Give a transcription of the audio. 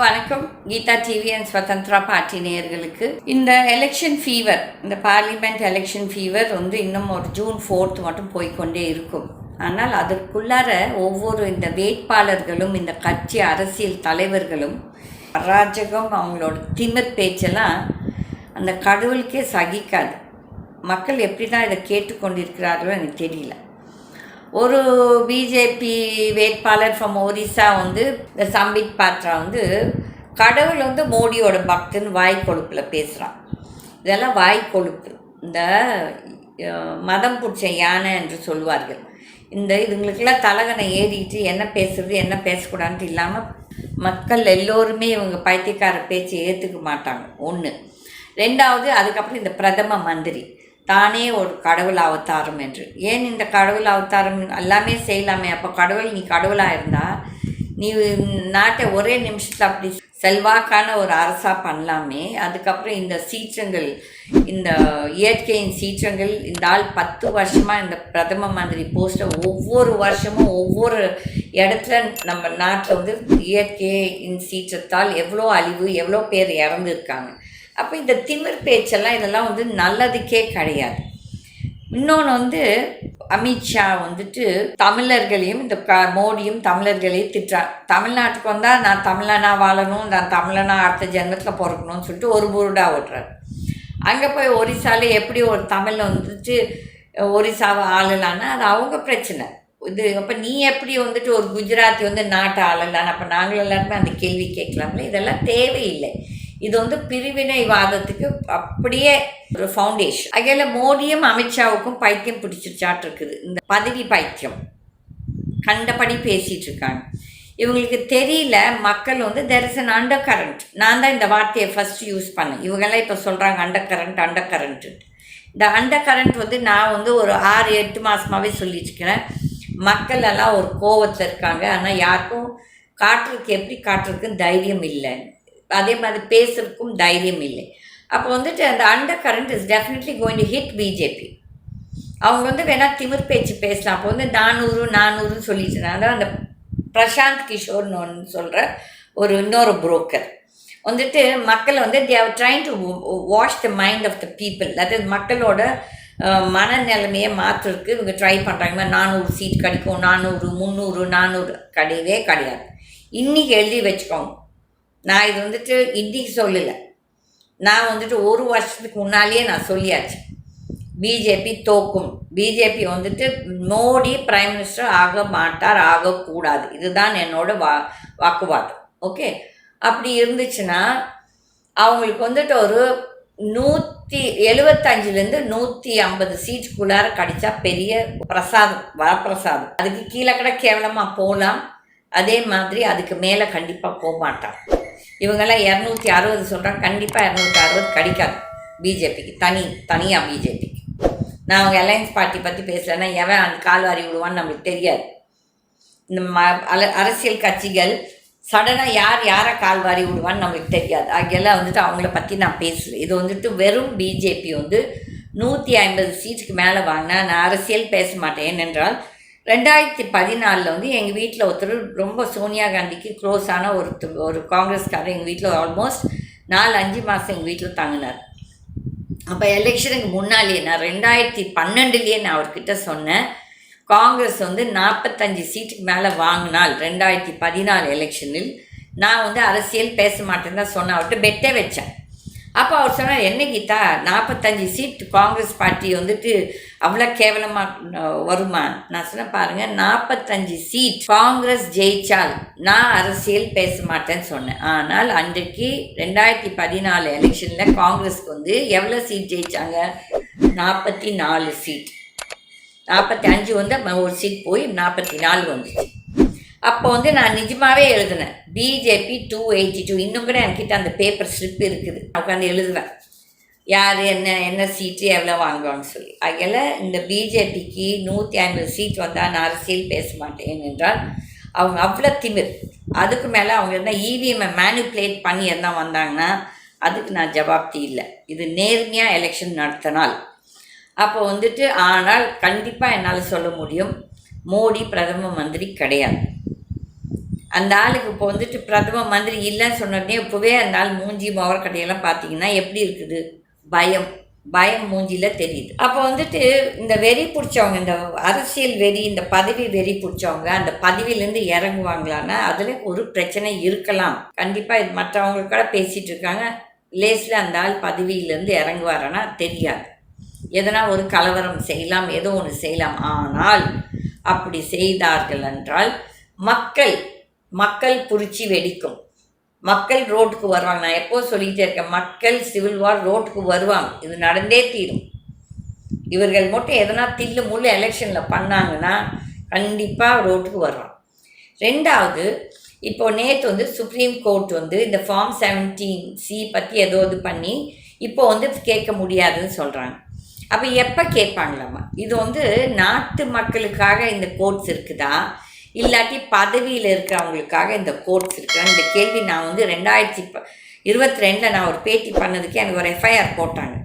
வணக்கம். Geetha TV and Swatantra party நேயர்களுக்கு. இந்த எலெக்ஷன் ஃபீவர் இந்த பார்லிமெண்ட் எலெக்ஷன் ஃபீவர் வந்து இன்னும் ஒரு ஜூன் ஃபோர்த் மட்டும் போய்க்கொண்டே இருக்கும். ஆனால் அதற்குள்ளார ஒவ்வொரு இந்த வேட்பாளர்களும் இந்த கட்சி அரசியல் தலைவர்களும் அராஜகம் அவங்களோட திமிர் பேச்செல்லாம் அந்த கடவுளுக்கே சகிக்காது. மக்கள் எப்படி தான் இதை கேட்டுக்கொண்டிருக்கிறார்களோ எனக்கு தெரியல. ஒரு பிஜேபி வேட்பாளர் ஃப்ரம் ஒரிசா வந்து இந்த சம்பித் பாத்ரா வந்து கடவுள் வந்து மோடியோட பக்தன் வாய் கொழுப்பில் பேசுகிறான் இதெல்லாம் வாய் கொழுப்பு. இந்த மதம் பிடிச்ச யானை என்று சொல்வார்கள். இந்த இதுங்களுக்கெல்லாம் தலகனை ஏறிட்டு என்ன பேசுறது என்ன பேசக்கூடாதுன்ட்டு இல்லாமல் மக்கள் எல்லோருமே இவங்க பைத்தியக்கார பேச்சு ஏற்றுக்க மாட்டாங்க. ஒன்று ரெண்டாவது அதுக்கப்புறம் இந்த பிரதம மந்திரி. தானே ஒரு கடவுள் அவதாரம் என்று. ஏன் இந்த கடவுள் அவதாரம் எல்லாமே செய்யலாமே? அப்போ கடவுள் நீ கடவுளாக இருந்தா நீ நாட்டை ஒரே நிமிஷத்தில் அப்படி செல்வாக்கான ஒரு அரசாக பண்ணலாமே. அதுக்கப்புறம் இந்த சீற்றங்கள் இந்த இயற்கையின் சீற்றங்கள் இந்த ஆள் பத்து வருஷமாக இந்த பிரதம மந்திரி போஸ்ட்டை ஒவ்வொரு வருஷமும் ஒவ்வொரு இடத்துல நம்ம நாட்டில் வந்து இயற்கையின் சீற்றத்தால் எவ்வளோ அழிவு எவ்வளோ பேர் இறந்துருக்காங்க. அப்போ இந்த திமிர் பேச்செல்லாம் இதெல்லாம் வந்து நல்லதுக்கே கிடையாது. இன்னொன்று வந்து அமித்ஷா வந்துட்டு தமிழர்களையும் இந்த க மோடியும் தமிழர்களையும் திட்டுறார் தமிழ்நாட்டுக்கு வந்தால் நான் தமிழனா வாழணும் நான் தமிழனா அடுத்த ஜென்மத்தில் பிறக்கணும்னு சொல்லிட்டு ஒரு புருடா ஓட்டுறார். அங்கே போய் ஒரிசாவில் எப்படி ஒரு தமிழ் வந்துட்டு ஒரிசாவை ஆளலான்னா அது அவங்க பிரச்சனை. இது அப்போ நீ எப்படி வந்துட்டு ஒரு குஜராத்தி வந்து நாட்டை ஆளலான்னு அப்போ நாங்கள் எல்லாருமே அந்த கேள்வி கேட்கலாம்ல? இதெல்லாம் தேவையில்லை. இது வந்து பிரிவினைவாதத்துக்கு அப்படியே ஒரு ஃபவுண்டேஷன் அகையில மோடியும் அமித்ஷாவுக்கும் பைத்தியம் பிடிச்சிருச்சாட்டு இருக்குது. இந்த பதவி பைத்தியம். கண்டபடி பேசிகிட்டு இருக்காங்க இவங்களுக்கு தெரியல மக்கள் வந்து there is an undercurrent நான் தான் இந்த வார்த்தையை ஃபஸ்ட்டு யூஸ் பண்ணேன். இவங்கெல்லாம் இப்போ சொல்கிறாங்க அண்டர் கரண்ட் அண்டர் கரண்ட்டு இந்த அண்டர் கரண்ட் வந்து நான் வந்து ஒரு ஆறு எட்டு மாதமாகவே சொல்லிட்டுருக்கிறேன். மக்கள் எல்லாம் ஒரு கோவத்தில் இருக்காங்க. ஆனால் யாருக்கும் காட்டுறதுக்கு எப்படி காட்டுறதுக்குன்னு தைரியம் இல்லை அதே மாதிரி பேசுறதுக்கும் தைரியம் இல்லை. அப்போ வந்துட்டு அந்த undercurrent is definitely going to hit BJP அவங்க வந்து வேணால் திமிர் பேச்சு பேசலாம். அப்போ வந்து நானூறு நானூறுன்னு சொல்லிட்டு இருந்தாங்க அதான் அந்த பிரசாந்த் கிஷோர்னு ஒன்று சொல்கிற ஒரு இன்னொரு புரோக்கர் வந்துட்டு மக்களை வந்து they are trying to wash the mind of the people அதாவது மக்களோட மனநிலைமையை மாற்றுறதுக்கு இவங்க ட்ரை பண்ணுறாங்க நானூறு சீட் கிடைக்கும். நானூறு முந்நூறு நானூறு கிடையவே கிடையாது. இன்றைக்கி எழுதி வச்சுக்கோங்க. நான் இது வந்துட்டு இன்னைக்கு சொல்லலை. நான் வந்துட்டு ஒரு வருஷத்துக்கு முன்னாலேயே நான் சொல்லியாச்சு. பிஜேபி தோக்கும். பிஜேபி வந்துட்டு மோடி பிரைம் மினிஸ்டர் ஆக மாட்டார் ஆகக்கூடாது. இதுதான் என்னோட வா வாக்குவாதம். ஓகே அப்படி இருந்துச்சுன்னா அவங்களுக்கு வந்துட்டு ஒரு நூற்றி எழுபத்தஞ்சிலேருந்து நூற்றி ஐம்பது சீட்டுக்குள்ளார கிடைச்சா பெரிய பிரசாதம் வரப்பிரசாதம். அதுக்கு கீழே கூட கேவலமாக போகலாம் அதே மாதிரி அதுக்கு மேலே கண்டிப்பாக போக மாட்டாங்க இவங்கெல்லாம் இரநூத்தி அறுபது சொல்கிறாங்க கண்டிப்பாக இரநூத்தி அறுபது கிடைக்காது. பிஜேபிக்கு தனி தனியாக பிஜேபிக்கு. நான் அவங்க அலையன்ஸ் பார்ட்டி பற்றி பேசலைன்னா எவன் அந்த கால்வாரி விடுவான்னு நம்மளுக்கு தெரியாது. இந்த ம அல அரசியல் கட்சிகள் சடனாக யார் யாரை கால்வாரி விடுவான்னு நம்மளுக்கு தெரியாது. ஆகியெல்லாம் வந்துட்டு அவங்கள பற்றி நான் பேசல இது வந்துட்டு வெறும் பிஜேபி வந்து நூற்றி ஐம்பது சீட்டுக்கு மேலே வாங்கினா நான் அரசியல் பேச மாட்டேன். ஏனென்றால் ரெண்டாயிரத்தி பதினாலில் வந்து எங்கள் வீட்டில் ஒருத்தர் ரொம்ப சோனியா காந்திக்கு க்ளோஸான ஒருத்தர் ஒரு காங்கிரஸ்காரர் எங்கள் வீட்டில் ஆல்மோஸ்ட் நாலு அஞ்சு மாதம் எங்கள் வீட்டில் தங்கினார். அப்போ எலெக்ஷனுக்கு முன்னாலேயே நான் ரெண்டாயிரத்தி பன்னெண்டுலேயே நான் அவர்கிட்ட சொன்னேன் காங்கிரஸ் வந்து நாற்பத்தஞ்சு சீட்டுக்கு மேலே வாங்கினால் ரெண்டாயிரத்தி பதினாலு எலெக்ஷனில் நான் வந்து அரசியல் பேச மாட்டேன்னு தான் சொன்னேன். அவர்கிட்ட பெட்டே வச்சேன். அப்போ அவர் சொன்னார் என்ன கீதா நாற்பத்தஞ்சு சீட் காங்கிரஸ் பார்ட்டி வந்துட்டு அவ்வளோ கேவலமாக வருமா? நான் சொன்னேன் பாருங்கள் நாற்பத்தஞ்சு சீட் காங்கிரஸ் ஜெயிச்சால் நான் அரசியல் பேச மாட்டேன்னு சொன்னேன். ஆனால் அன்றைக்கு ரெண்டாயிரத்தி பதினாலு எலெக்ஷனில் காங்கிரஸ்க்கு வந்து எவ்வளோ சீட் ஜெயிச்சாங்க? நாற்பத்தி நாலு சீட். நாற்பத்தி அஞ்சு வந்து ஒரு சீட் போய் நாற்பத்தி நாலு வந்துச்சு. அப்போ வந்து நான் நிஜமாகவே எழுதினேன். பிஜேபி டூ எயிட்டி டூ இன்னும் கூட என்கிட்ட அந்த பேப்பர் ஸ்லிப் இருக்குது. உட்காந்து எழுதுவேன். யார் என்ன என்ன சீட்டு எவ்வளோ வாங்குவாங்கன்னு சொல்லி. அதில் இந்த பிஜேபிக்கு நூற்றி ஐம்பது சீட் வந்தால் நான் அரசியல் பேச மாட்டேன் என்றால் அவங்க அவ்வளோ திமிர். அதுக்கு மேலே அவங்க இருந்தால் இவிஎம்மை மேனிப்புலேட் பண்ணி இருந்தா வந்தாங்கன்னா அதுக்கு நான் ஜவாப்தி இல்லை. இது நேர்மையாக எலெக்ஷன் நடத்தினால். அப்போ வந்துட்டு ஆனால் கண்டிப்பாக என்னால் சொல்ல முடியும். மோடி பிரதம மந்திரி கிடையாது. அந்த ஆளுக்கு இப்போ வந்துட்டு பிரதம மந்திரி இல்லைன்னு சொன்னோடனே இப்போவே அந்த ஆள் மூஞ்சி முகரக்கடையெல்லாம் பார்த்தீங்கன்னா எப்படி இருக்குது? பயம். பயம் மூஞ்சியில் தெரியுது. அப்போ வந்துட்டு இந்த வெறி பிடிச்சவங்க இந்த அரசியல் வெறி இந்த பதவி வெறி பிடிச்சவங்க அந்த பதவியிலேருந்து இறங்குவாங்களான்னா அதில் ஒரு பிரச்சனை இருக்கலாம். கண்டிப்பாக இது மற்றவங்க கூட பேசிகிட்டு இருக்காங்க. லேஸில் அந்த ஆள் பதவியிலேருந்து இறங்குவாரன்னா தெரியாது. எதனா ஒரு கலவரம் செய்யலாம் ஏதோ ஒன்று செய்யலாம். ஆனால் அப்படி செய்தார்கள் என்றால் மக்கள் மக்கள் புரிச்சி வெடிக்கும். மக்கள் ரோட்டுக்கு வருவாங்க. நான் எப்போ சொல்லிக்கிட்டே இருக்கேன் மக்கள் சிவில் வார் ரோட்டுக்கு வருவாங்க. இது நடந்தே தீரும். இவர்கள் மட்டும் எதனா தில்லு முள்ளு எலெக்ஷனில் பண்ணாங்கன்னா கண்டிப்பாக ரோட்டுக்கு வருவாங்க ரெண்டாவது இப்போ நேற்று வந்து சுப்ரீம் கோர்ட் வந்து இந்த ஃபார்ம் செவன்டீன் சி பற்றி ஏதோ இது பண்ணி இப்போ வந்து கேட்க முடியாதுன்னு சொல்கிறாங்க அப்போ எப்போ கேட்பாங்களாம்மா? இது வந்து நாட்டு மக்களுக்காக இந்த கோர்ட்ஸ் இருக்குதா? இல்லாட்டி பதவியில் இருக்கிறவங்களுக்காக இந்த கோர்ட்ஸ் இருக்குதா இந்த கேள்வி நான் வந்து ரெண்டாயிரத்தி ப இருபத்தி ரெண்டில் நான் ஒரு பேட்டி பண்ணதுக்கு எனக்கு ஒரு எஃப்ஐஆர் போட்டாங்க.